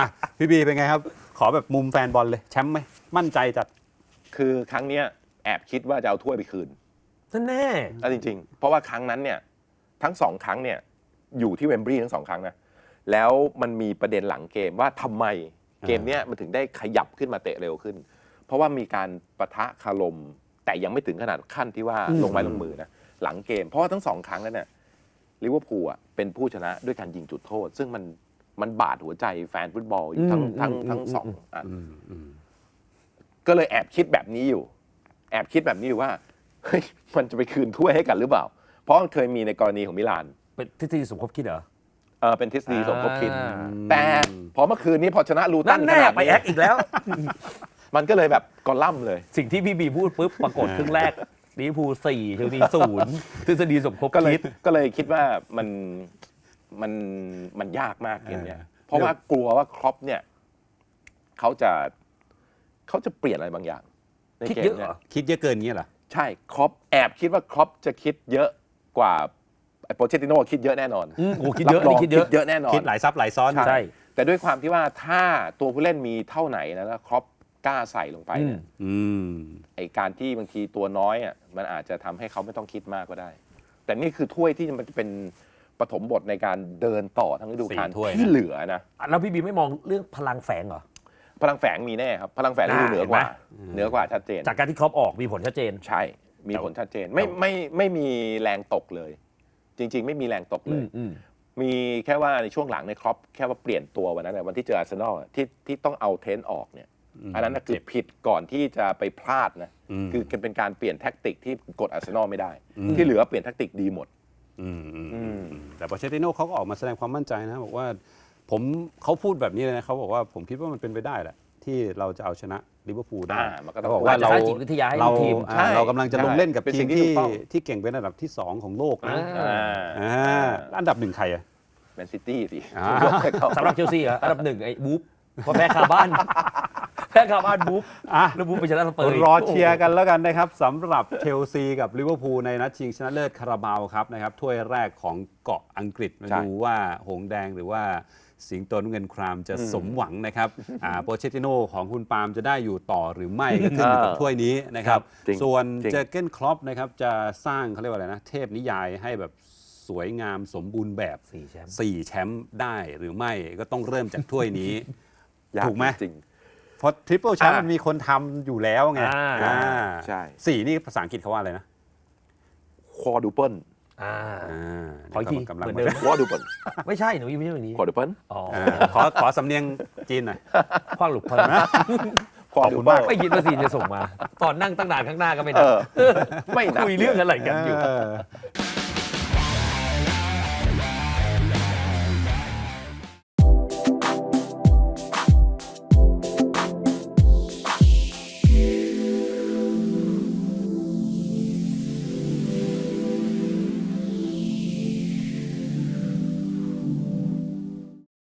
อะพี่บีเป็นไงครับ ขอแบบมุมแฟนบอลเลย แชมป์ไหมมั่นใจจัด คือครั้งเนี้ยแอบคิดว่าจะเอาถ้วยไปคืนนั่นแน่เอาจริง ๆ เพราะว่าครั้งนั้นเนี่ยทั้งสองครั้งเนี่ยอยู่ที่เวมบรีย์ทั้งสองครั้งนะแล้วมันมีประเด็นหลังเกมว่าทำไมเกมเนี้ยมันถึงได้ขยับขึ้นมาเตะเร็วขึ้น เพราะว่ามีการประทะคารม แต่ยังไม่ถึงขนาดขั้นที่ว่าอืม ลงไม้ลงมือนะหลังเกม เพราะว่าทั้งสองครั้งนั้นเนี่ยลิเวอร์พูลอะเป็นผู้ชนะด้วยการยิงจุดโทษ ซึ่งมัน มันบาดหัวใจแฟนฟุตบอลอยู่ทั้งทั้งทั้งสองอันอืมอืมก็เลยแอบคิดแบบนี้อยู่ แอบคิดแบบนี้อยู่ว่าเฮ้ยมันจะไปคืนถ้วยให้กันหรือเปล่า เพราะมันเคยมีในกรณีของมิลาน เป็นทฤษฎีสมคบคิดเหรอเออเป็นทฤษฎีสมคบคิดอ่าแต่พอเมื่อคืนนี้พอชนะลูตันั่นนขแน่นาดไปนี้แอคอีกแล้ว มันก็เลยแบบกอล่ำเลย สิ่งที่พี่บีพูดปุ๊บปรากฏครึ่งแรกลิเวอร์พูลสี่เชลซีศูนย์ทฤษฎีสมคบก็เลยคิดก็เลยคิดว่ามัน มันมันยากมากเกมเนี้ยเออเพราะว่ากลัวว่าครอปเนี่ยเขาจะเขาจะเปลี่ยนอะไรบางอย่างในคิดเกมเยอะเหเนี่รยอคิดเยอะเกินงี้เหรอ ใช่ครอปแอบคิดว่าครอปจะคิดเยอะกว่าไอ้โปเชติโน่คิดเยอะแน่นอนอืมโอ้คิดเยอะรับรนี่งคิดเยอะเยอะแน่นอน คิดหลายซับหลายซ้อนใช่ใช่ แต่ด้วยความที่ว่าถ้าตัวผู้เล่นมีเท่าไหนนะแล้วครอปกล้าใส่ลงไปอืมเนี่ยอืม ไอการที่บางทีตัวน้อยอะมันอาจจะทำให้เขาไม่ต้องคิดมากก็ได้ แต่นี่คือถ้วยที่มันจะเป็น ปฐมบทในการเดินต่อทั้งฤดูกาลสี่ถ้วยนะ ที่เหลือนะแล้วพี่บีไม่มองเรื่องพลังแฝงเหรอ พลังแฝงมีแน่ครับ พลังแฝงนี่อ่าเหนือกว่า เห็นไหมเหนือกว่าชัดเจน จากการที่ครอปออกมีผลชัดเจน ใช่ มีผลชัดเจน ไม่ไม่ไม่มีแรงตกเลย จริง ๆ ไม่มีแรงตกเลย มีแค่ว่าในช่วงหลังในครอปแค่ว่าเปลี่ยนตัววันนั้นน่ะวันที่เจออาร์เซนอลที่ที่ต้องเอาเทนต์ออกเนี่ย อันนั้นน่ะคือผิดก่อนที่จะไปพลาดนะอืมคือเป็นการเปลี่ยนแท็กติกที่กดอาร์เซนอลไม่ได้อืมที่เหลือเปลี่ยนแท็กติกดีหมด อืมอืมอืมแต่ปอเชติโน่เขาก็ออกมาแสดงความมั่นใจนะ บอกว่าผมเขาพูดแบบนี้เลยนะเขาบอกว่าผมคิดว่ามันเป็นไปได้แหละ ที่เราจะเอาชนะลิเวอร์พูลได้อ่ามันก็ต้อง เขาบอกว่าอาจจะเราสร้างจิตวิทยาให้เราทีม อ่าใช่เรากำลังจะลงเล่นกับเป็นทีสิ่มงที่ที่ถูกต้อง ที่เก่งเป็นอันดับที่สองของโลกนะอ่า อ่าแล้วอันดับหนึ่งใครอะ แมนซิตี้สิอ่ายกให้เขาสำหรับเชลซีเหรออันดับหนึ่งไอ้บุ๊บเพราะแพ้คาบ้าน แพ้คาบ้านบุ๊บอะ แล้วบุ๊บไปชนะสเปอร์กรอเชียร์กันแล้วกันนะครับสำหรับเชลซีกับลิเวอร์พูลในนัดชิงชนะเลิศคาราบาวครับนะครับถ้วยแรกของเกาะอังกฤษมาใช่ ดูว่าหงส์แดงหรือว่าสิงโตน้ำเงินครามจะสมหวังนะครับอ่าโปเชติโนของคุณปาล์มจะได้อยู่ต่อหรือไม่ก็ขึ้นอยู่กับถ้วยนี้นะครับจริงส่วนจริง เจอร์เกนคลอปนะครับจะสร้างเขาเรียกว่าอะไรนะเทพนิยายให้แบบสวยงามสมบูรณ์แบบสี่แชมป์ สี่แชมป์ได้หรือไม่ก็ต้องเริ่มจากถ้วยนี้ ยากถูกไหมจริง เพราะทริปเปิลแชมป์อ่ามัมันมีคนทำอยู่แล้วไงอ่า อ่าใช่ สี่นี่ภาษาอังกฤษเขาว่าอะไรนะควอดูเปิลอ่า อ่าขออีกทีกำลังเหมือนมาเดิมควอดูเปิลไม่ใช่หนูยังไม่ใช่แบบนี้ควอดูเปิลอ๋ออ่าขอขอสำเนียงจีนหน่อย คว้างหลุดเพลินควอขอบดูคุณเปิมาลกไม่คิดว่าซีนจะส่งมา ตอนนั่งตั้งนานข้างหน้าก็ไม่เอได้อ ไม่นับคุยเรื่องอะไรกันอยู่ เออ